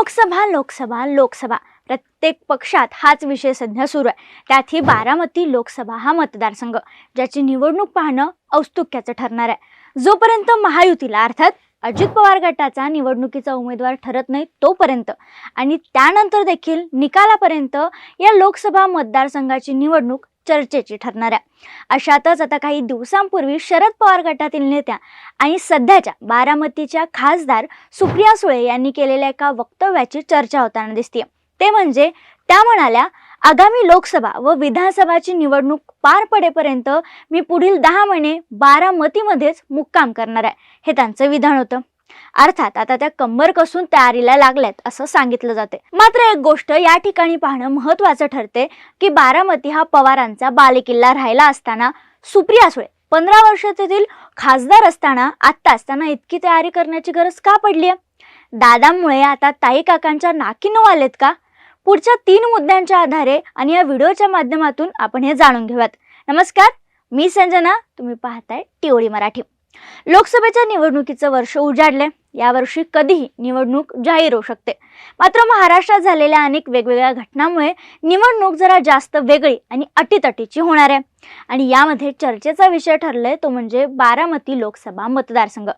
लोकसभा लोकसभा लोकसभा. प्रत्येक पक्षात हाच विषय सध्या सुरू आहे. त्यातही बारामती लोकसभा हा मतदारसंघ ज्याची निवडणूक पाहणं औत्सुक्याचं ठरणार आहे. जोपर्यंत महायुतीला अर्थात अजित पवार गटाचा निवडणुकीचा उमेदवार ठरत नाही तोपर्यंत आणि त्यानंतर देखील निकालापर्यंत या लोकसभा मतदारसंघाची निवडणूक चर्चेची ठरणार आहे. अशातच आता काही दिवसांपूर्वी शरद पवार गटातील नेत्या आणि सध्याच्या बारामतीच्या खासदार सुप्रिया सुळे यांनी केलेल्या एका वक्तव्याची चर्चा होताना दिसते ते म्हणजे त्या म्हणाल्या आगामी लोकसभा व विधानसभाची निवडणूक पार पडेपर्यंत मी पुढील दहा महिने बारामतीमध्येच मुक्काम करणार आहे. हे त्यांचं विधान होतं. अर्थात आता त्या कंबर कसून तयारीला लागल्यात असं सांगितलं जाते. मात्र एक गोष्ट या ठिकाणी पाहणं महत्वाचं ठरते की बारामती हा पवारांचा बालेकिल्ला राहिला असताना सुप्रिया सुळे पंधरा वर्षातील खासदार असताना आत्ताच त्यांना इतकी तयारी करण्याची गरज का पडली आहे? दादामुळे आता ताई काकांच्या नाकी नऊ आलेत का? पुढच्या तीन मुद्द्यांच्या आधारे आणि या व्हिडिओच्या माध्यमातून आपण हे जाणून घेऊयात. नमस्कार मी संजना तुम्ही पाहताय टिओळी मराठी. लोकसभेच्या निवडणुकीचं वर्ष उजाडले यावर्षी कधीही निवडणूक जाहीर होऊ शकते. मात्र महाराष्ट्रात झालेल्या अनेक वेगवेगळ्या घटनांमुळे निवडणूक जरा जास्त वेगळी आणि अटीतटीची होणार आहे. आणि यामध्ये चर्चेचा विषय ठरलाय तो म्हणजे बारामती लोकसभा मतदारसंघ.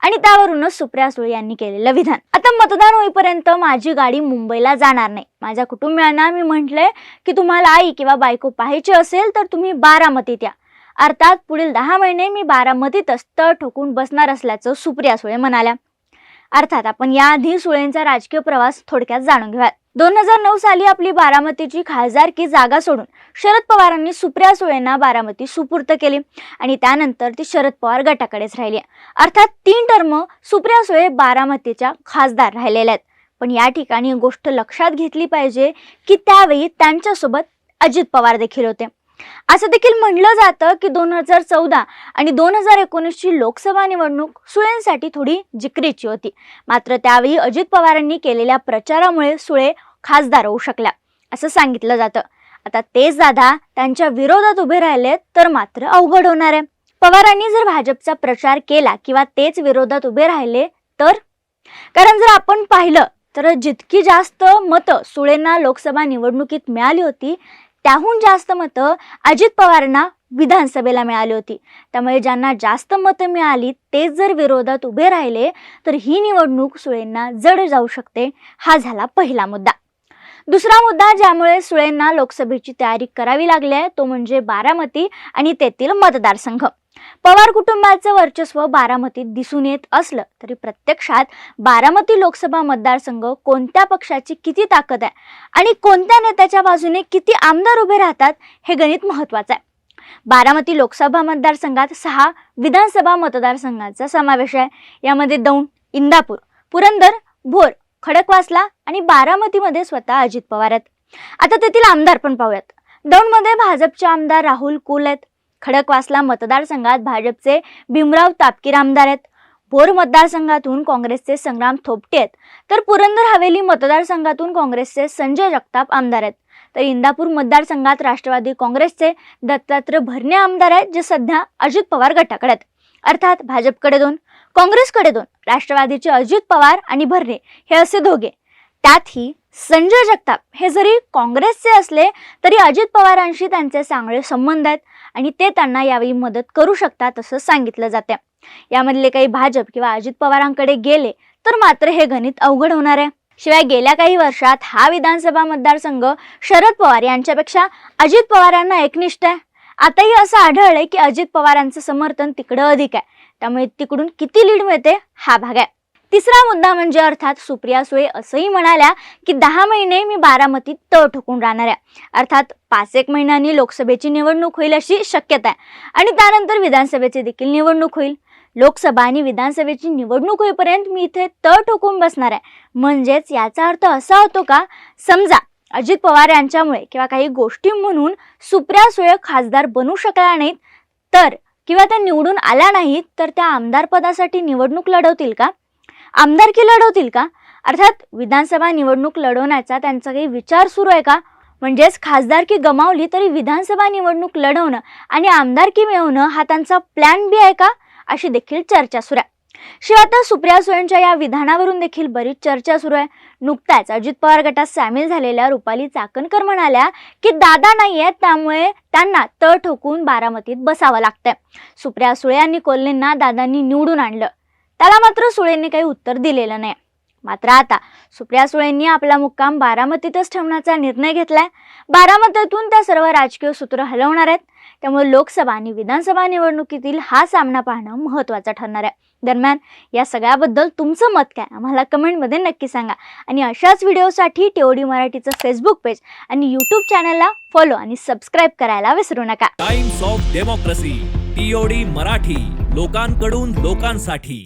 आणि त्यावरूनच सुप्रिया सुळे यांनी केलेलं विधान. आता मतदान होईपर्यंत माझी गाडी मुंबईला जाणार नाही. माझ्या कुटुंबियांना मी म्हटलंय की तुम्हाला आई किंवा बायको पाहायची असेल तर तुम्ही बारामतीत या. अर्थात पुढील दहा महिने मी बारामतीतच तळ ठोकून बसणार असल्याचं सुप्रिया सुळे म्हणाल्या. अर्थात आपण याआधी सुळेंचा राजकीय प्रवास थोडक्यात जाणून घेऊयात. दोन हजार नऊ साली आपली बारामतीची खासदारकी जागा सोडून शरद पवारांनी सुप्रिया सुळेंना बारामती सुपूर्त केली आणि त्यानंतर ती शरद पवार गटाकडेच राहिली. अर्थात तीन टर्म सुप्रिया सुळे बारामतीच्या खासदार राहिलेल्या आहेत. पण या ठिकाणी गोष्ट लक्षात घेतली पाहिजे की त्यावेळी त्यांच्यासोबत अजित पवार देखील होते. असं देखील म्हणलं जातं की दोन हजार चौदा आणि दोन हजार एकोणीसची लोकसभा निवडणूक सुळेंसाठी थोडी जिकरीची होती. मात्र त्यावेळी अजित पवारांनी केलेल्या प्रचारामुळे सुळे खासदार होऊ शकल्या असं सांगितलं जातं. आता तेच दादा त्यांच्या विरोधात उभे राहिले तर मात्र अवघड होणार आहे. पवारांनी जर भाजपचा प्रचार केला किंवा तेच विरोधात उभे राहिले तर? कारण जर आपण पाहिलं तर जितकी जास्त मतं सुळेंना लोकसभा निवडणुकीत मिळाली होती त्याहून जास्त मतं अजित पवारांना विधानसभेला मिळाली होती. त्यामुळे ज्यांना जास्त मतं मिळाली तेच जर विरोधात उभे राहिले तर ही निवडणूक सुळेंना जड जाऊ शकते हा झाला पहिला मुद्दा. दुसरा मुद्दा ज्यामुळे सुळेंना लोकसभेची तयारी करावी लागली आहे तो म्हणजे बारामती आणि तेथील मतदारसंघ. पवार कुटुंबाचं वर्चस्व बारामतीत दिसून येत असलं तरी प्रत्यक्षात बारामती लोकसभा मतदारसंघ कोणत्या पक्षाची किती ताकद आहे? आणि कोणत्या नेत्याच्या बाजूने किती आमदार उभे राहतात हे गणित महत्वाचं आहे. बारामती लोकसभा मतदारसंघात सहा विधानसभा मतदारसंघांचा समावेश आहे. यामध्ये दौंड इंदापूर पुरंदर भोर खडकवासला आणि बारामतीमध्ये स्वतः अजित पवार आहेत. आता तेथील आमदार पण पाहूयात. दौंडमध्ये भाजपचे आमदार राहुल कुल आहेत. खडकवासला मतदारसंघात भाजपचे भीमराव तापकीर आमदार आहेत. भोर मतदारसंघातून काँग्रेसचे संग्राम थोपटे आहेत. तर पुरंदर हवेली मतदारसंघातून काँग्रेसचे संजय जगताप आमदार आहेत. तर इंदापूर मतदारसंघात राष्ट्रवादी काँग्रेसचे दत्तात्रय भरणे आमदार आहेत जे सध्या अजित पवार गटाकडे आहेत. अर्थात भाजपकडे दोन काँग्रेसकडे दोन राष्ट्रवादीचे अजित पवार आणि भरणे हे असे दोघे. त्यातही संजय जगताप हे जरी काँग्रेसचे असले तरी अजित पवारांशी त्यांचे चांगले संबंध आहेत आणि ते त्यांना यावेळी मदत करू शकतात असं सांगितलं जाते यामधले काही भाजप किंवा अजित पवारांकडे गेले तर मात्र हे गणित अवघड होणार आहे. शिवाय गेल्या काही वर्षात हा विधानसभा मतदारसंघ शरद पवार यांच्यापेक्षा अजित पवारांना एकनिष्ठ आहे. आताही असं आढळलंय की अजित पवारांचं समर्थन तिकडं अधिक आहे. त्यामुळे तिकडून किती लीड मिळते हा भाग आहे. तिसरा मुद्दा म्हणजे अर्थात सुप्रिया सुळे असंही म्हणाल्या की दहा महिने मी बारामतीत तळ ठोकून राहणार आहे. अर्थात पाच एक महिन्यांनी लोकसभेची निवडणूक होईल अशी शक्यता आहे. आणि त्यानंतर विधानसभेची देखील निवडणूक होईल. लोकसभा आणि विधानसभेची निवडणूक होईपर्यंत मी इथे तळ ठोकून बसणार आहे. म्हणजेच याचा अर्थ असा होतो का? समजा अजित पवार यांच्यामुळे किंवा काही गोष्टी म्हणून सुप्रिया सुळे खासदार बनू शकल्या नाहीत तर किंवा त्या निवडून आल्या नाहीत तर त्या आमदार पदासाठी निवडणूक लढवतील का? आमदारकी लढवतील का? अर्थात विधानसभा निवडणूक लढवण्याचा त्यांचा काही विचार सुरू आहे का? म्हणजेच खासदारकी गमावली तरी विधानसभा निवडणूक लढवणं आणि आमदारकी मिळवणं हा त्यांचा प्लॅन बी आहे का? अशी देखील चर्चा सुरू आहे. शिवाय आता सुप्रिया सुळेंच्या या विधानावरून देखील बरीच चर्चा सुरू आहे. नुकताच अजित पवार गटात सामील झालेल्या रुपाली चाकणकर म्हणाल्या की दादा नाही आहेत त्यामुळे त्यांना तळ ठोकून बारामतीत बसावं लागतंय. सुप्रिया सुळे आणि कोल्हेंना दादांनी निवडून आणलं. त्याला मात्र सुळेंनी काही उत्तर दिलेलं नाही. मात्र आता सुप्रिया सुळेंनी आपला मुक्काम बारामतीतच ठेवण्याचा निर्णय घेतलाय. बारामतीतून त्या सर्व राजकीय सूत्र हलवणार आहेत. त्यामुळे लोकसभा आणि विधानसभा निवडणुकीतील हा सामना पाहणं महत्त्वाचं ठरणार आहे. दरम्यान या सगळ्याबद्दल तुमचं मत काय? आम्हाला कमेंटमध्ये नक्की सांगा. आणि अशाच व्हिडिओसाठी टीओडी मराठीचं फेसबुक पेज आणि यूट्यूब चॅनलला फॉलो आणि सबस्क्राईब करायला विसरू नका. Times of Democracy TOD Marathi लोकांकडून लोकांसाठी.